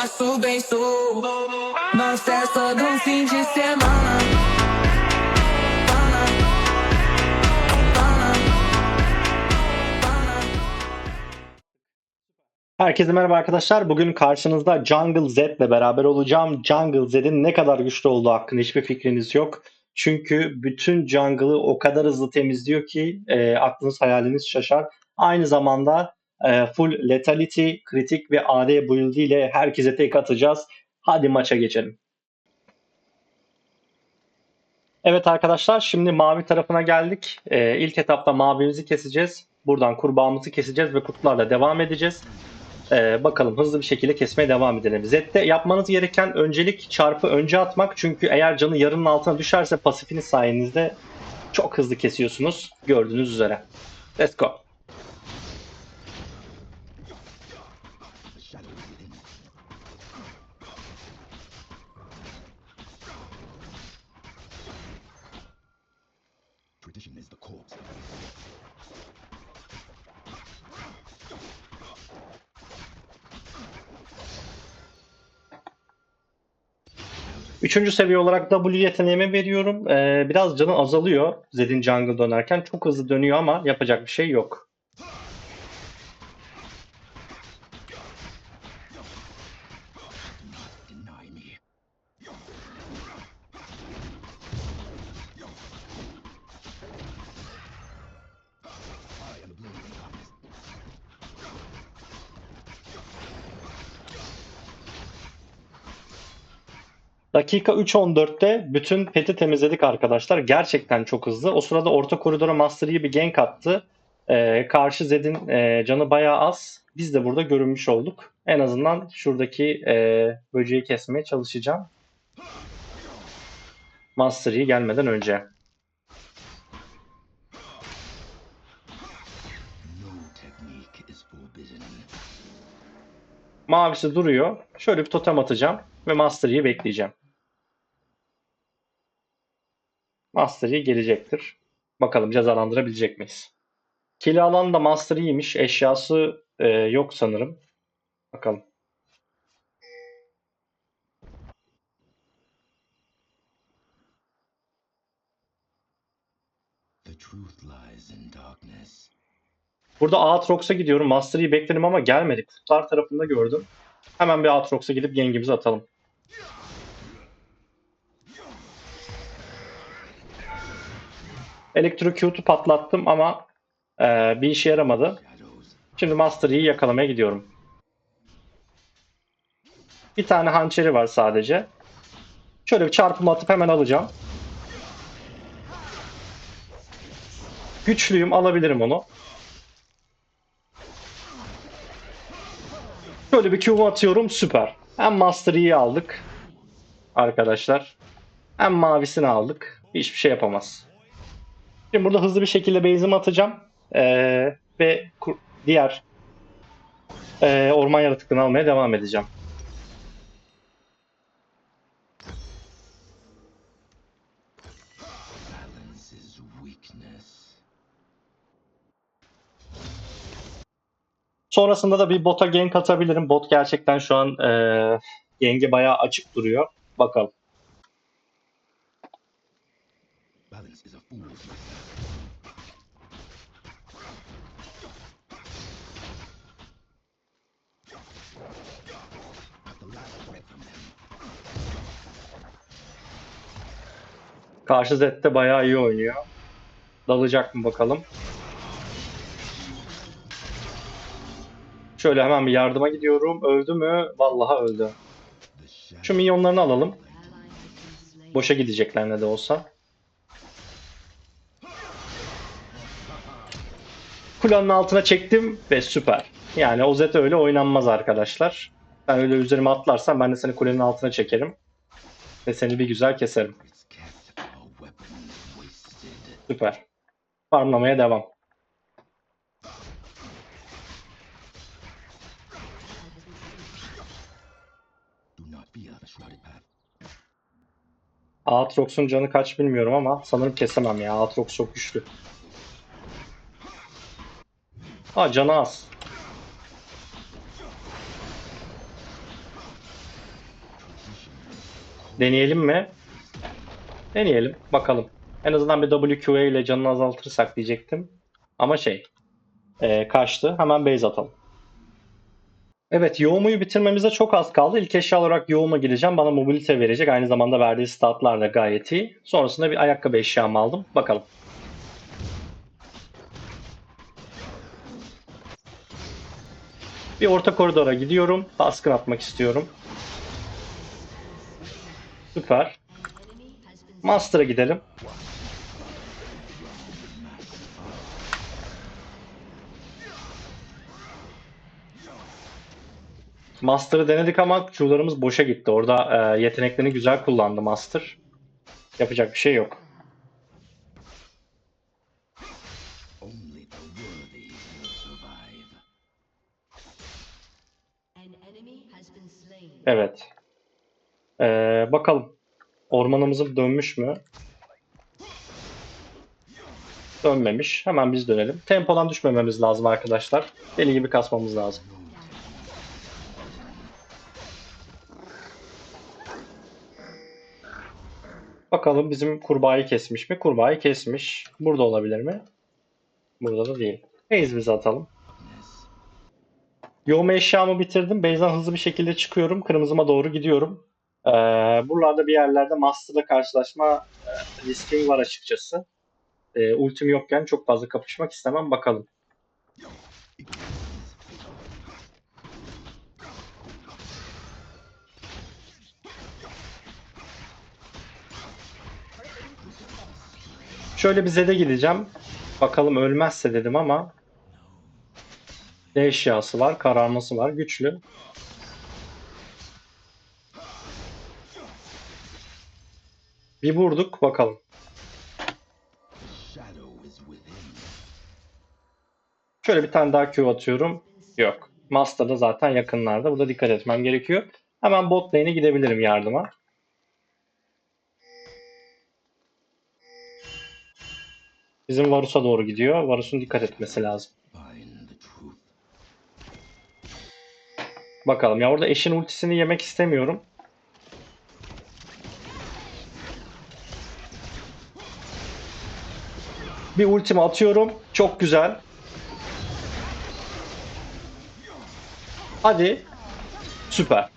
posso bem sou. Nós festa do fim de semana. Herkese merhaba arkadaşlar. Bugün karşınızda Jungle Z ile beraber olacağım. Jungle Z'in ne kadar güçlü olduğu hakkında hiçbir fikriniz yok. Çünkü bütün jungle'ı o kadar hızlı temizliyor ki e, aklınız hayaliniz şaşar. Aynı zamanda e, full lethality, kritik ve AD build ile herkese tek atacağız. Hadi maça geçelim. Evet arkadaşlar şimdi mavi tarafına geldik. E, ilk etapta mavimizi keseceğiz. Buradan kurbağamızı keseceğiz ve kutularla devam edeceğiz. Ee, bakalım hızlı bir şekilde kesmeye devam edelim. Z'de yapmanız gereken öncelik çarpı önce atmak. Çünkü eğer canı yarının altına düşerse pasifiniz sayenizde çok hızlı kesiyorsunuz. Gördüğünüz üzere. Let's go. Üçüncü seviye olarak W yeteneğimi veriyorum. Ee, biraz canı azalıyor Zed'in jungle dönerken. Çok hızlı dönüyor ama yapacak bir şey yok. Dakika 3.14'te bütün peti temizledik arkadaşlar. Gerçekten çok hızlı. O sırada orta koridora Master Yi bir gank attı. Ee, karşı Zed'in e, canı bayağı az. Biz de burada görünmüş olduk. En azından şuradaki e, böceği kesmeye çalışacağım. Master Yi gelmeden önce. Mavisi duruyor. Şöyle bir totem atacağım ve Master Yi'yi bekleyeceğim. Master Yi gelecektir. Bakalım cezalandırabilecek miyiz? Kili alan da Master Yi'ymiş. Eşyası e, yok sanırım. Bakalım. The truth lies in darkness. Burada Aatrox'a gidiyorum. Master Yi bekledim ama gelmedi. Kurtlar tarafında gördüm. Hemen bir Aatrox'a gidip gengimizi atalım. Elektrocute'u patlattım ama e, bir işe yaramadı. Şimdi Master yakalamaya gidiyorum. Bir tane hançeri var sadece. Şöyle bir çarpımı atıp hemen alacağım. Güçlüyüm alabilirim onu. Şöyle bir Q'mu atıyorum süper. Hem Master aldık. Arkadaşlar. Hem mavisini aldık. Hiçbir şey yapamaz. Şimdi burada hızlı bir şekilde base'imi atacağım. Ee, ve diğer e, orman yaratıklarını almaya devam edeceğim. Sonrasında da bir bota gank atabilirim. Bot gerçekten şu an e, genge bayağı açık duruyor. Bakalım. Balance is a them. Karşı Zed de bayağı iyi oynuyor. Dalacak mı bakalım. Şöyle hemen bir yardıma gidiyorum. Öldü mü? Vallahi öldü. Şu minyonlarını alalım. Boşa gidecekler ne de olsa. Kulanın altına çektim ve süper. Yani o Zed öyle oynanmaz arkadaşlar. Sen öyle üzerime atlarsan ben de seni kulenin altına çekerim. Ve seni bir güzel keserim. Süper. Farmlamaya devam. Aatrox'un canı kaç bilmiyorum ama sanırım kesemem ya. Aatrox çok güçlü. Ha canı az. Deneyelim mi? Deneyelim. Bakalım. En azından bir WQA ile canını azaltırsak diyecektim. Ama şey. ee, kaçtı. Hemen base atalım. Evet, yoğumayı bitirmemize çok az kaldı. İlk eşya olarak yoğuma gideceğim. Bana mobilite verecek. Aynı zamanda verdiği statlar da gayet iyi. Sonrasında bir ayakkabı eşyamı aldım. Bakalım. Bir orta koridora gidiyorum. Baskın atmak istiyorum. Süper. Master'a gidelim. Master'ı denedik ama Q'larımız boşa gitti. Orada e, yeteneklerini güzel kullandı Master. Yapacak bir şey yok. Evet. Ee, bakalım. Ormanımızın dönmüş mü? Dönmemiş. Hemen biz dönelim. Tempodan düşmememiz lazım arkadaşlar. Deli gibi kasmamız lazım. Bakalım bizim kurbağayı kesmiş mi? Kurbağayı kesmiş. Burada olabilir mi? Burada da değil. Base bize atalım. Yoğuma eşyamı bitirdim. Base'den hızlı bir şekilde çıkıyorum. Kırmızıma doğru gidiyorum. Ee, buralarda bir yerlerde Master'la karşılaşma e, riskim var açıkçası. Ee, ultim yokken çok fazla kapışmak istemem. Bakalım. Şöyle bir Zed'e gideceğim. Bakalım ölmezse dedim ama eşyası var? Kararması var. Güçlü. Bir vurduk. Bakalım. Şöyle bir tane daha Q atıyorum. Yok. Master da zaten yakınlarda. Burada dikkat etmem gerekiyor. Hemen bot lane'e gidebilirim yardıma. Bizim Varus'a doğru gidiyor. Varus'un dikkat etmesi lazım. Bakalım ya orada eşin ultisini yemek istemiyorum. Bir ultimi atıyorum. Çok güzel. Hadi. Süper.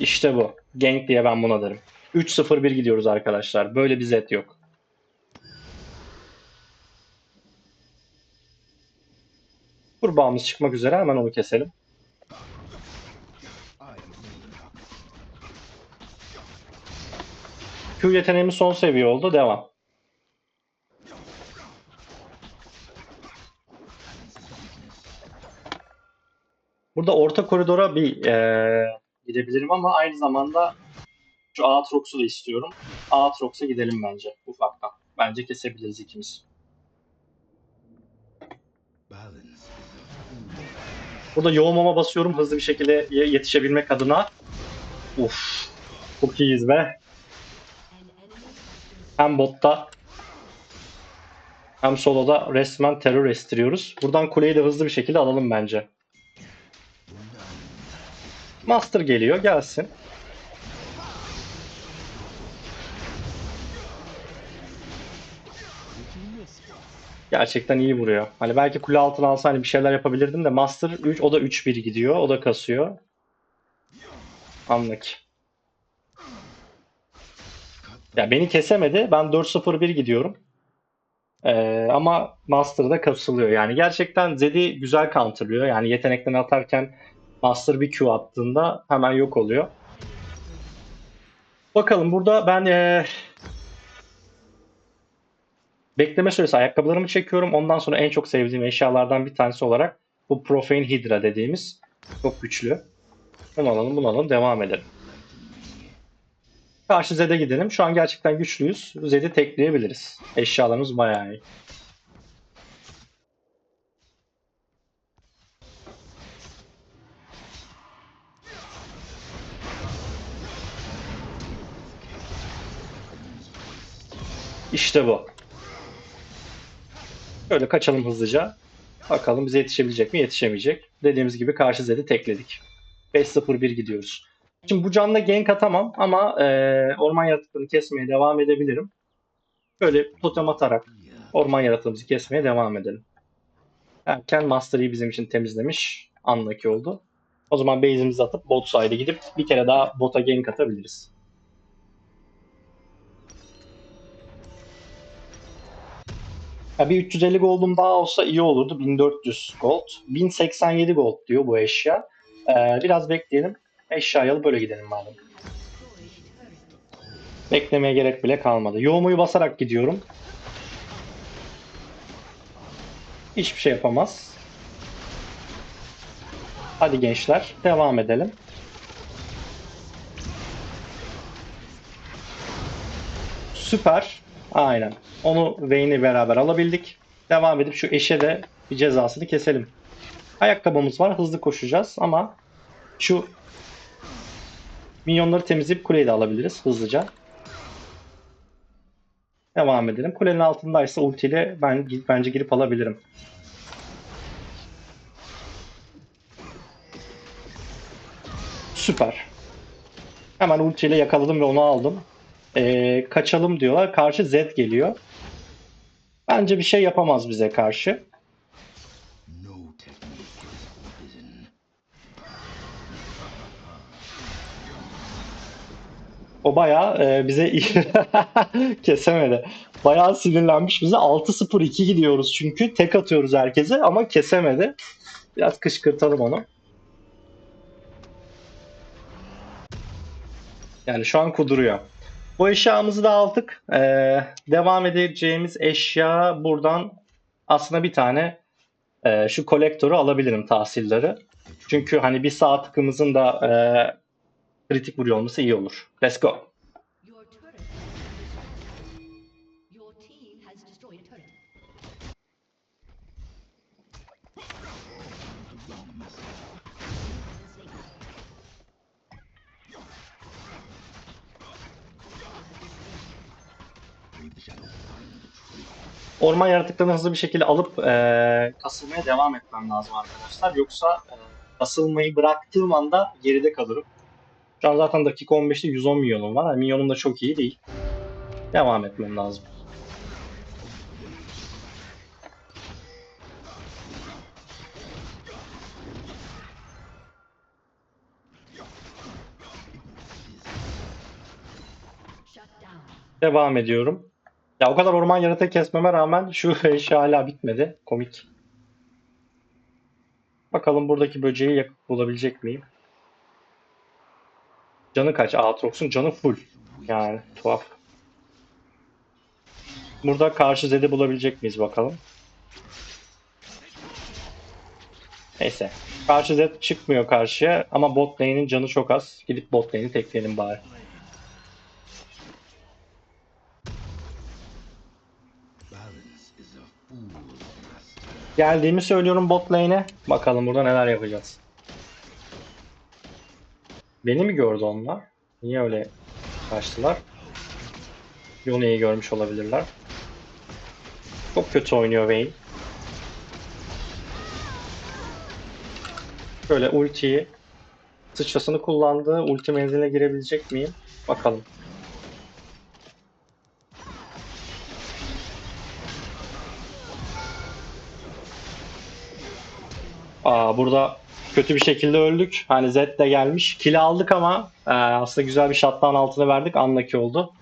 İşte bu. Gank diye ben buna derim. 3-0-1 gidiyoruz arkadaşlar. Böyle bir zet yok. Kurbağamız çıkmak üzere. Hemen onu keselim. Q yeteneğimiz son seviye oldu. Devam. Burada orta koridora bir eee, gidebilirim ama aynı zamanda şu Aatrox'u da istiyorum. Aatrox'a gidelim bence ufaktan. Bence kesebiliriz ikimiz. Burada yoğumama basıyorum hızlı bir şekilde ye- yetişebilmek adına. Uf, çok iyiyiz be. Hem botta hem soloda resmen terör estiriyoruz. Buradan kuleyi de hızlı bir şekilde alalım bence. Master geliyor gelsin. Gerçekten iyi vuruyor. Hani belki kule altına alsa hani bir şeyler yapabilirdim de Master 3 o da 3-1 gidiyor. O da kasıyor. Anlık. Ya beni kesemedi. Ben 4-0-1 gidiyorum. Ee, ama Master'da kasılıyor. Yani gerçekten Zed'i güzel counterlıyor. Yani yeteneklerini atarken Master bir Q attığında hemen yok oluyor. Bakalım burada ben ee, bekleme süresi ayakkabılarımı çekiyorum. Ondan sonra en çok sevdiğim eşyalardan bir tanesi olarak bu Profane Hydra dediğimiz çok güçlü. Bunu alalım bunu alalım devam edelim. Karşı Zed'e gidelim. Şu an gerçekten güçlüyüz. Zed'i tekleyebiliriz. Eşyalarımız bayağı iyi. İşte bu. Şöyle kaçalım hızlıca. Bakalım bize yetişebilecek mi? Yetişemeyecek. Dediğimiz gibi karşı Zed'i tekledik. 5-0-1 gidiyoruz. Şimdi bu canla gank atamam ama eee, orman yaratıklarını kesmeye devam edebilirim. Böyle totem atarak orman yaratığımızı kesmeye devam edelim. Erken Master Yi bizim için temizlemiş. Anlaki oldu. O zaman base'imizi atıp bot side'e gidip bir kere daha bota gank atabiliriz. Ya bir 350 gold'um daha olsa iyi olurdu. 1400 gold. 1087 gold diyor bu eşya. Ee, biraz bekleyelim. Eşyayı alıp böyle gidelim madem. Beklemeye gerek bile kalmadı. Yoğumuyu basarak gidiyorum. Hiçbir şey yapamaz. Hadi gençler devam edelim. Süper. Aynen. Onu Vayne'i beraber alabildik. Devam edip şu eşe de bir cezasını keselim. Ayakkabımız var. Hızlı koşacağız ama şu minyonları temizleyip kuleyi de alabiliriz hızlıca. Devam edelim. Kulenin altındaysa ultiyle ben bence girip alabilirim. Süper. Hemen ultiyle yakaladım ve onu aldım. Ee, kaçalım diyorlar. Karşı Z geliyor. Bence bir şey yapamaz bize karşı. O bayağı e, bize kesemedi. Bayağı sinirlenmiş bize. 6-0-2 gidiyoruz çünkü. Tek atıyoruz herkese ama kesemedi. Biraz kışkırtalım onu. Yani şu an kuduruyor. Bu eşyamızı da aldık. Ee, devam edeceğimiz eşya buradan aslında bir tane e, şu kolektörü alabilirim tahsilleri. Çünkü hani bir sağ tıkımızın da e, kritik vuruyor olması iyi olur. Let's go. Orman yaratıklarını hızlı bir şekilde alıp e, kasılmaya devam etmem lazım arkadaşlar. Yoksa e, kasılmayı bıraktığım anda geride kalırım. Şu an zaten dakika 15'te 110 milyonum var. Yani milyonum da çok iyi değil. Devam etmem lazım. Devam ediyorum. Ya o kadar orman yaratığı kesmeme rağmen şu eşya hala bitmedi. Komik. Bakalım buradaki böceği yakıp bulabilecek miyim? Canı kaç? Aatrox'un canı full. Yani tuhaf. Burada karşı zedi bulabilecek miyiz bakalım. Neyse. Karşı zed çıkmıyor karşıya ama bot lane'in canı çok az. Gidip bot lane'i tekleyelim bari. Geldiğimi söylüyorum bot lane'e. Bakalım burada neler yapacağız. Beni mi gördü onlar? Niye öyle kaçtılar? Yone'yi görmüş olabilirler. Çok kötü oynuyor Vayne. Böyle ultiyi sıçrasını kullandı. Ulti menziline girebilecek miyim? Bakalım. Aa, burada kötü bir şekilde öldük. Hani Zed de gelmiş. Kill aldık ama e, aslında güzel bir shutdown altına verdik. Unlucky oldu.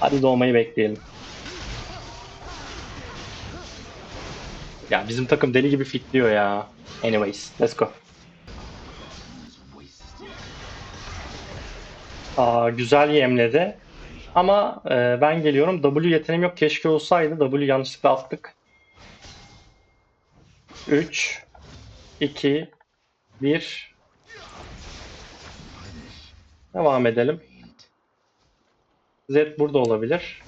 Hadi doğmayı bekleyelim. Ya bizim takım deli gibi fitliyor ya. Anyways, let's go. Aa, güzel yemledi. Ama e, ben geliyorum. W yeteneğim yok. Keşke olsaydı. W yanlışlıkla attık. 3 2 1 Devam edelim. Z burada olabilir.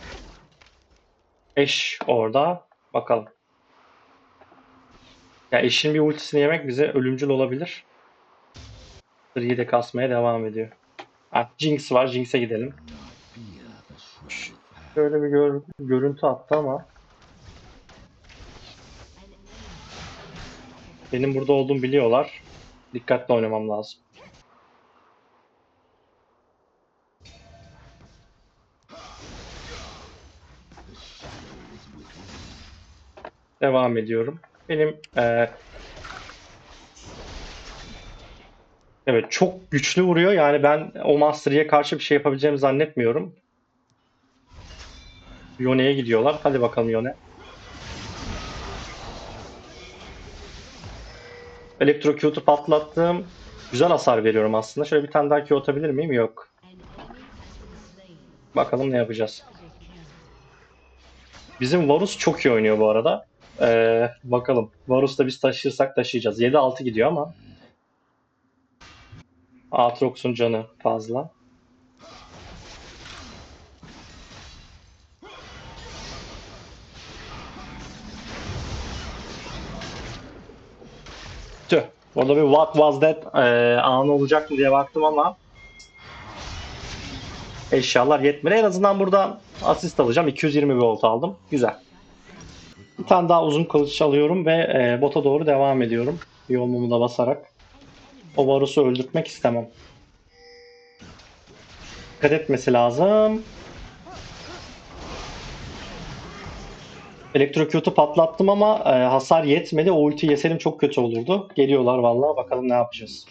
Eş orada. Bakalım. Ya eşin bir ultisini yemek bize ölümcül olabilir. Sırıyı de kasmaya devam ediyor. Ha, Jinx var. Jinx'e gidelim. Şöyle bir gör- görüntü attı ama benim burada olduğumu biliyorlar. Dikkatli oynamam lazım. Devam ediyorum. Benim ee, Evet çok güçlü vuruyor. Yani ben o Master'ye karşı bir şey yapabileceğimi zannetmiyorum. Yone'ye gidiyorlar. Hadi bakalım Yone. Elektrocute'u patlattım. Güzel hasar veriyorum aslında. Şöyle bir tane daha Q atabilir miyim? Yok. Bakalım ne yapacağız. Bizim Varus çok iyi oynuyor bu arada. Ee, bakalım. Varus'ta biz taşırsak taşıyacağız. 7-6 gidiyor ama. Aatrox'un canı fazla. Orada bir what was that ee, anı olacak mı diye baktım ama eşyalar yetmedi. En azından buradan asist alacağım. 220 volt aldım. Güzel. Bir tane daha uzun kılıç alıyorum ve e, bota doğru devam ediyorum. Yoğunluğumu da basarak. O Varus'u öldürtmek istemem. Dikkat etmesi lazım. Elektrocute'u patlattım ama e, hasar yetmedi. O ulti yeseydim çok kötü olurdu. Geliyorlar vallahi. Bakalım ne yapacağız.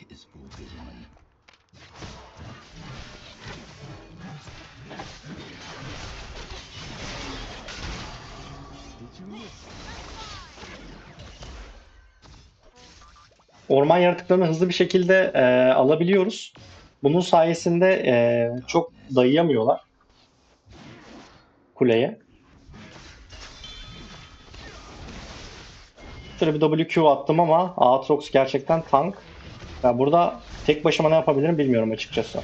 Orman yaratıklarını hızlı bir şekilde e, alabiliyoruz. Bunun sayesinde e, çok dayayamıyorlar kuleye. Şöyle bir WQ attım ama Aatrox gerçekten tank. Ya burada tek başıma ne yapabilirim bilmiyorum açıkçası.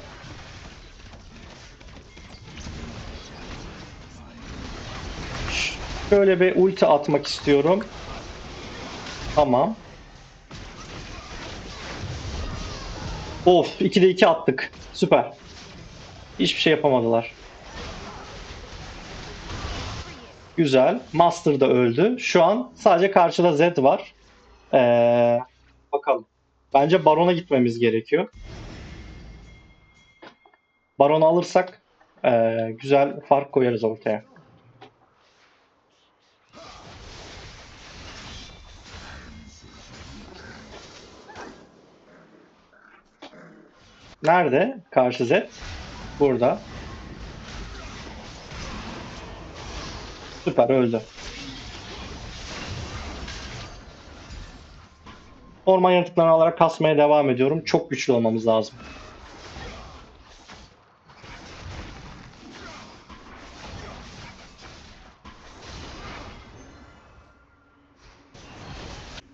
Şöyle bir ulti atmak istiyorum. Tamam. Of 2'de 2 attık. Süper. Hiçbir şey yapamadılar. Güzel. Master da öldü. Şu an sadece karşıda Zed var. Ee, bakalım. Bence Baron'a gitmemiz gerekiyor. Baron'u alırsak ee, güzel fark koyarız ortaya. Nerede? Karşı Zed. Burada. Süper öldü. Orman yaratıklarını alarak kasmaya devam ediyorum. Çok güçlü olmamız lazım.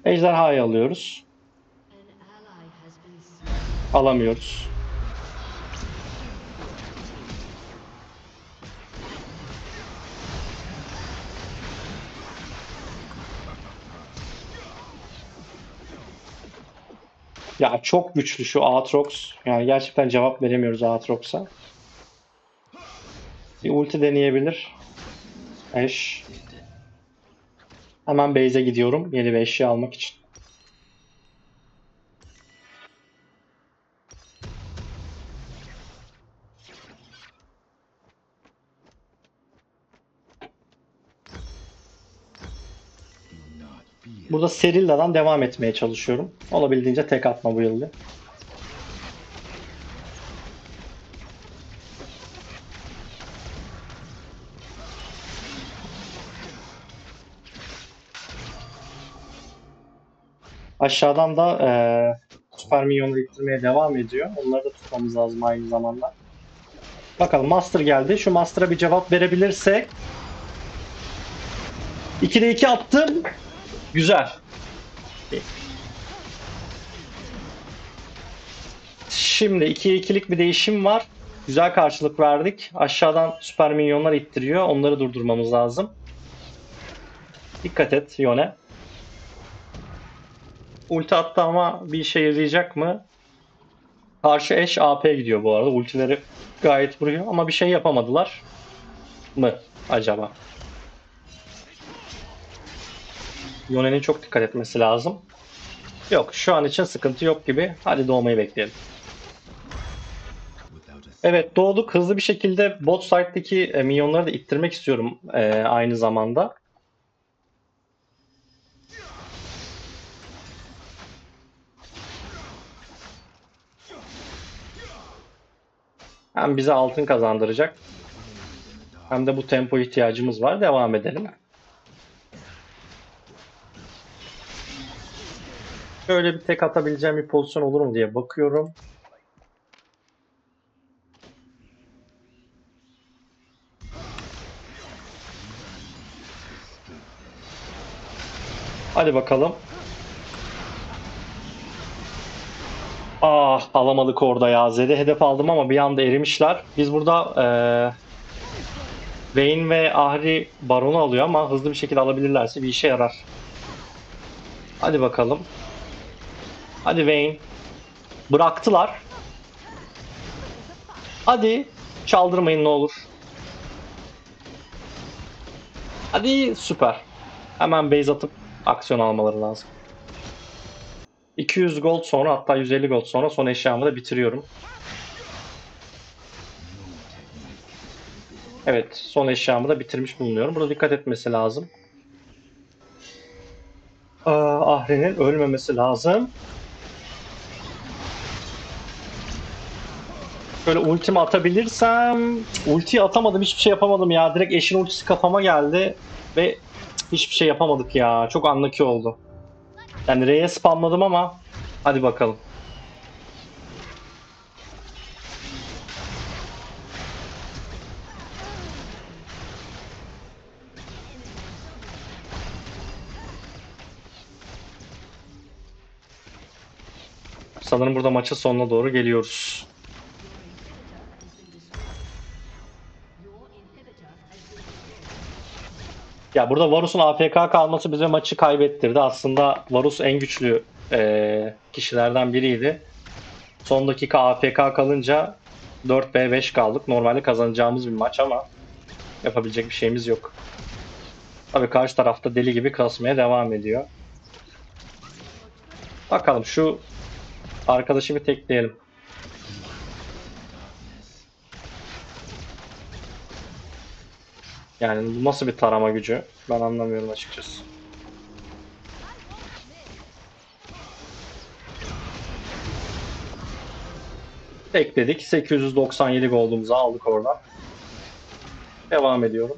Ejderhayı alıyoruz. Alamıyoruz. Ya çok güçlü şu Aatrox. Yani gerçekten cevap veremiyoruz Aatrox'a. Bir ulti deneyebilir. Eş. Hemen base'e gidiyorum. Yeni bir eşya almak için. Burada Serilla'dan devam etmeye çalışıyorum. Olabildiğince tek atma bu yılda. Aşağıdan da eee süper minyonları ittirmeye devam ediyor. Onları da tutmamız lazım aynı zamanda. Bakalım Master geldi. Şu Master'a bir cevap verebilirsek 2'de 2 attım. Güzel. Şimdi 2'ye 2'lik bir değişim var. Güzel karşılık verdik. Aşağıdan süper minyonlar ittiriyor. Onları durdurmamız lazım. Dikkat et Yone. Ulti attı ama bir işe yarayacak mı? Karşı eş AP gidiyor bu arada. Ultileri gayet vuruyor ama bir şey yapamadılar mı acaba? Yone'nin çok dikkat etmesi lazım. Yok şu an için sıkıntı yok gibi. Hadi doğmayı bekleyelim. Evet doğduk. Hızlı bir şekilde bot side'deki e, minyonları da ittirmek istiyorum e, aynı zamanda. Hem bize altın kazandıracak. Hem de bu tempo ihtiyacımız var. Devam edelim. Şöyle bir tek atabileceğim bir pozisyon olur mu diye bakıyorum. Hadi bakalım. Ah alamadık orada ya. Zed'e hedef aldım ama bir anda erimişler. Biz burada eee Vayne ve Ahri Baron'u alıyor ama hızlı bir şekilde alabilirlerse bir işe yarar. Hadi bakalım. Hadi Vayne. Bıraktılar. Hadi. Çaldırmayın ne olur. Hadi süper. Hemen base atıp aksiyon almaları lazım. 200 gold sonra hatta 150 gold sonra son eşyamı da bitiriyorum. Evet son eşyamı da bitirmiş bulunuyorum. Burada dikkat etmesi lazım. Ahri'nin ölmemesi lazım. Böyle ultimi atabilirsem... Ultiyi atamadım hiçbir şey yapamadım ya. Direkt eşin ultisi kafama geldi. Ve hiçbir şey yapamadık ya. Çok unlucky oldu. Yani R'ye spamladım ama hadi bakalım. Sanırım burada maçın sonuna doğru geliyoruz. Ya burada Varus'un AFK kalması bize maçı kaybettirdi. Aslında Varus en güçlü eee, kişilerden biriydi. Son dakika AFK kalınca 4v5 kaldık. Normalde kazanacağımız bir maç ama yapabilecek bir şeyimiz yok. Tabii karşı tarafta deli gibi kasmaya devam ediyor. Bakalım şu arkadaşı bir tekleyelim. Yani bu nasıl bir tarama gücü? Ben anlamıyorum açıkçası. Ekledik. 897 gold'umuzu aldık oradan. Devam ediyorum.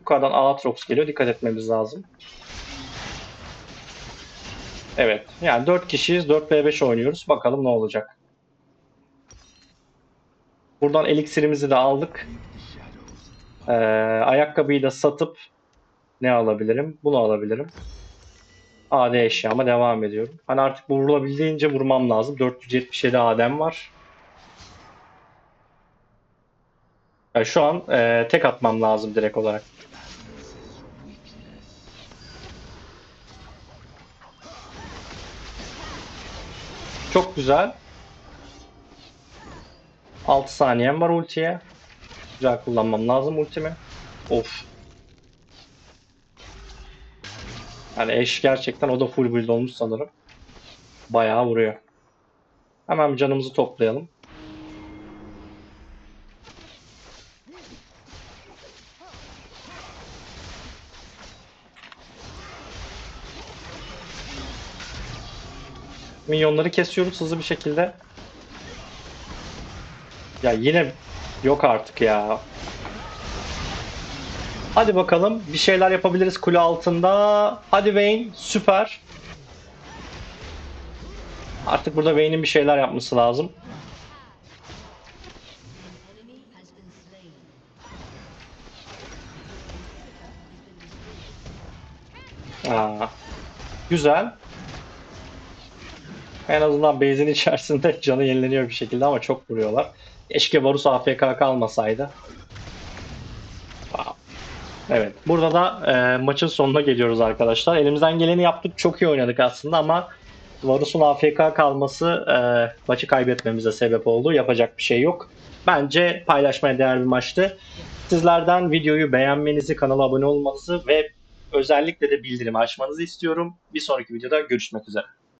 Yukarıdan Aatrox geliyor. Dikkat etmemiz lazım. Evet. Yani 4 kişiyiz. 4v5 oynuyoruz. Bakalım ne olacak. Buradan eliksirimizi de aldık. Ee, ayakkabıyı da satıp ne alabilirim? Bunu alabilirim. AD eşyama devam ediyorum. Hani artık vurulabildiğince vurmam lazım. 477 AD'm var. Yani şu an e, tek atmam lazım direkt olarak. Çok güzel. 6 saniyem var ultiye. Güzel kullanmam lazım ultimi. Of. Yani eş gerçekten o da full build olmuş sanırım. Bayağı vuruyor. Hemen canımızı toplayalım. Minyonları kesiyoruz hızlı bir şekilde. Ya yine yok artık ya. Hadi bakalım bir şeyler yapabiliriz kule altında. Hadi Vayne süper. Artık burada Vayne'in bir şeyler yapması lazım. Aa, güzel. En azından base'in içerisinde canı yenileniyor bir şekilde ama çok vuruyorlar. Keşke Varus AFK kalmasaydı. Evet. Burada da e, maçın sonuna geliyoruz arkadaşlar. Elimizden geleni yaptık. Çok iyi oynadık aslında ama Varus'un AFK kalması e, maçı kaybetmemize sebep oldu. Yapacak bir şey yok. Bence paylaşmaya değer bir maçtı. Sizlerden videoyu beğenmenizi, kanala abone olmanızı ve özellikle de bildirim açmanızı istiyorum. Bir sonraki videoda görüşmek üzere.